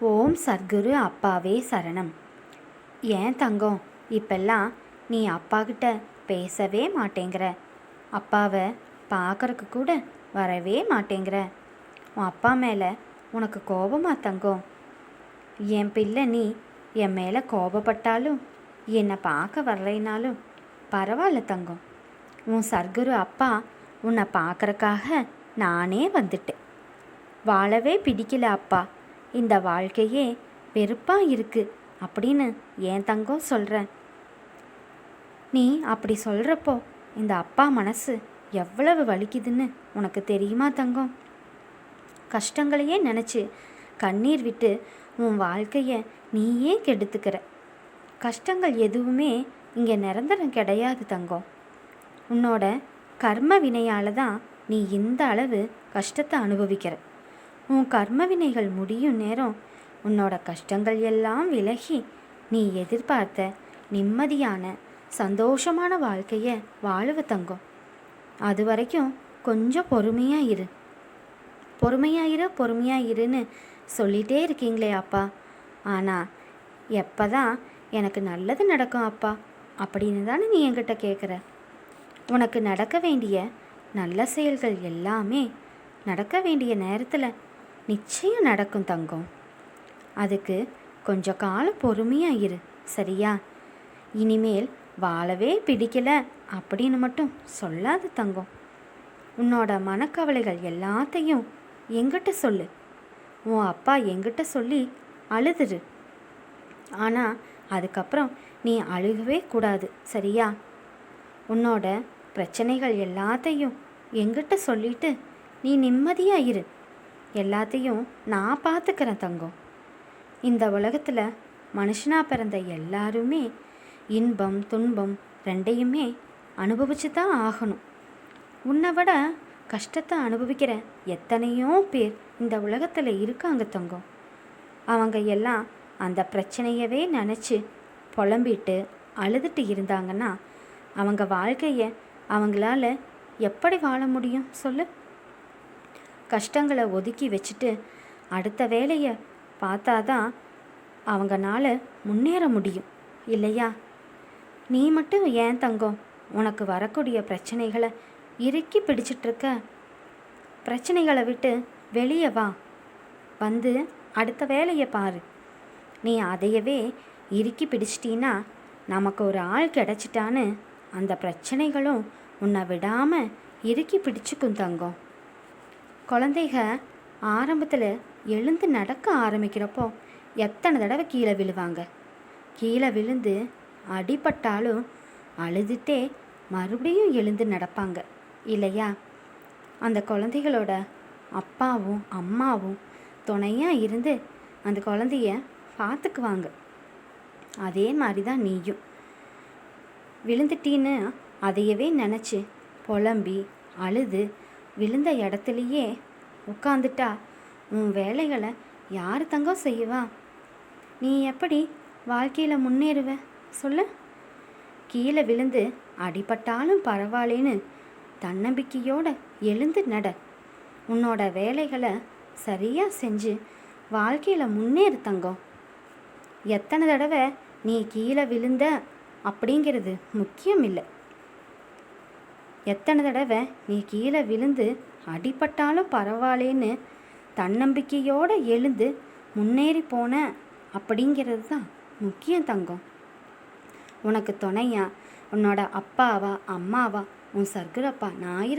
ஓம் சத்குரு அப்பாவே சரணம். ஏன் தங்கம்? இப்பெல்லாம் நீ அப்பாக்கிட்ட பேசவே மாட்டேங்கிற. அப்பாவை பார்க்கறக்கு கூட வரவே மாட்டேங்கிற. உன் அப்பா மேலே உனக்கு கோபமா தங்கம்? என் பிள்ளை நீ என் மேலே கோபப்பட்டாலும் என்னை பார்க்க வரலைனாலும் பரவாயில்ல தங்கம். உன் சர்க்குரு அப்பா உன்னை பார்க்கறக்காக நானே வந்துட்டேன். வாழவே பிடிக்கல அப்பா. இந்த வாழ்க்கையே வெறுப்பாக இருக்கு அப்படின்னு ஏன் தங்கம் சொல்கிறேன் நீ அப்படி சொல்கிறப்போ இந்த அப்பா மனசு எவ்வளவு வலிக்குதுன்னு உனக்கு தெரியுமா தங்கம்? கஷ்டங்களையே நினச்சி கண்ணீர் விட்டு உன் வாழ்க்கையை நீயே கெடுத்துக்கிற. கஷ்டங்கள் எதுவுமே இங்கே நிரந்தரம் கிடையாது தங்கம். உன்னோட கர்ம வினையால் தான் நீ இந்த அளவு கஷ்டத்தை அனுபவிக்கிற. உன் கர்ம வினைகள் முடியும் நேரம் உன்னோட கஷ்டங்கள் எல்லாம் விலகி நீ எதிர்பார்த்த நிம்மதியான சந்தோஷமான வாழ்க்கையை வாழுவ தங்கம் அது வரைக்கும் கொஞ்சம் பொறுமையாக இரு. பொறுமையாக இரு பொறுமையாக இருன்னு சொல்லிட்டே இருக்கீங்களே அப்பா. ஆனால் எப்போ தான் எனக்கு நல்லது நடக்கும் அப்பா அப்படின்னு தானே நீ என்கிட்ட கேட்குற உனக்கு நடக்க வேண்டிய நல்ல செயல்கள் எல்லாமே நடக்க வேண்டிய நேரத்தில் நிச்சயம் நடக்கும் தங்கம். அதுக்கு கொஞ்ச காலம் பொறுமையாக இரு சரியா? இனிமேல் வாழவே பிடிக்கல அப்படின்னு மட்டும் சொல்லாத தங்கம். உன்னோட மனக்கவலைகள் எல்லாத்தையும் எங்கிட்ட சொல்லு. உன் அப்பா எங்கிட்ட சொல்லி அழுதுரு. ஆனால் அதுக்கப்புறம் நீ அழுகவே கூடாது சரியா? உன்னோட பிரச்சனைகள் எல்லாத்தையும் எங்கிட்ட சொல்லிட்டு நீ நிம்மதியாக இரு. எல்லாத்தையும் நான் பார்த்துக்கிறேன் தங்கம். இந்த உலகத்தில் மனுஷனாக பிறந்த எல்லாருமே இன்பம் துன்பம் ரெண்டையுமே அனுபவிச்சு தான் ஆகணும். உன்னை விட கஷ்டத்தை அனுபவிக்கிற எத்தனையோ பேர் இந்த உலகத்தில் இருக்காங்க தங்கம். அவங்க எல்லாம் அந்த பிரச்சனையவே நினச்சி புலம்பிட்டு அழுதுட்டு இருந்தாங்கன்னா அவங்க வாழ்க்கையை அவங்களால எப்படி வாழ முடியும் சொல்லு? கஷ்டங்களை ஒதுக்கி வச்சுட்டு அடுத்த வேலையை பார்த்தாதான் அவங்கனால முன்னேற முடியும். இல்லையா? நீ மட்டும் ஏன் தங்கம்? உனக்கு வரக்கூடிய பிரச்சனைகளை இறுக்கி பிடிச்சிட்ருக்க. பிரச்சனைகளை விட்டு வெளியே வா. வந்து அடுத்த வேலையை பாரு. நீ அதையவே இறுக்கி பிடிச்சிட்டீன்னா நமக்கு ஒரு ஆள் கிடச்சிட்டான்னு அந்த பிரச்சனைகளும் உன்னை விடாமல் இறுக்கி பிடிச்சுக்கும் தங்கம். குழந்தைக ஆரம்பத்தில் எழுந்து நடக்க ஆரம்பிக்கிறப்போ எத்தனை தடவை கீழே விழுவாங்க? கீழே விழுந்து அடிபட்டாலும் அழுதுட்டே மறுபடியும் எழுந்து நடப்பாங்க. இல்லையா? அந்த குழந்தைகளோட அப்பாவும் அம்மாவும் துணையாக இருந்து அந்த குழந்தைய பார்த்துக்குவாங்க. அதே மாதிரி தான் நீயும். விழுந்துட்டீன்னு அதையவே நினச்சி புலம்பி அழுது விழுந்த இடத்துலையே உட்காந்துட்டா உன் வேலைகளை யார் தங்கம் செய்வா? நீ எப்படி வாழ்க்கையில் முன்னேறுவ? சொல்லு. கீழே விழுந்து அடிபட்டாலும் பரவாயில்லைன்னு தன்னம்பிக்கையோடு எழுந்து நட. உன்னோட வேலைகளை சரியாக செஞ்சு வாழ்க்கையில் முன்னேறு தங்கம். எத்தனை தடவை நீ கீழே விழுந்த அப்படிங்கிறது முக்கியம் இல்லை. எத்தனை தடவை நீ கீழே விழுந்து அடிபட்டாலும் பரவாயில்லேன்னு தன்னம்பிக்கையோடு எழுந்து முன்னேறி போன அப்படிங்கிறது தான் முக்கியம் தங்கம். உனக்கு துணையா? உன்னோட அப்பாவா அம்மாவா? உன் சர்க்குரப்பா நான் இருக்க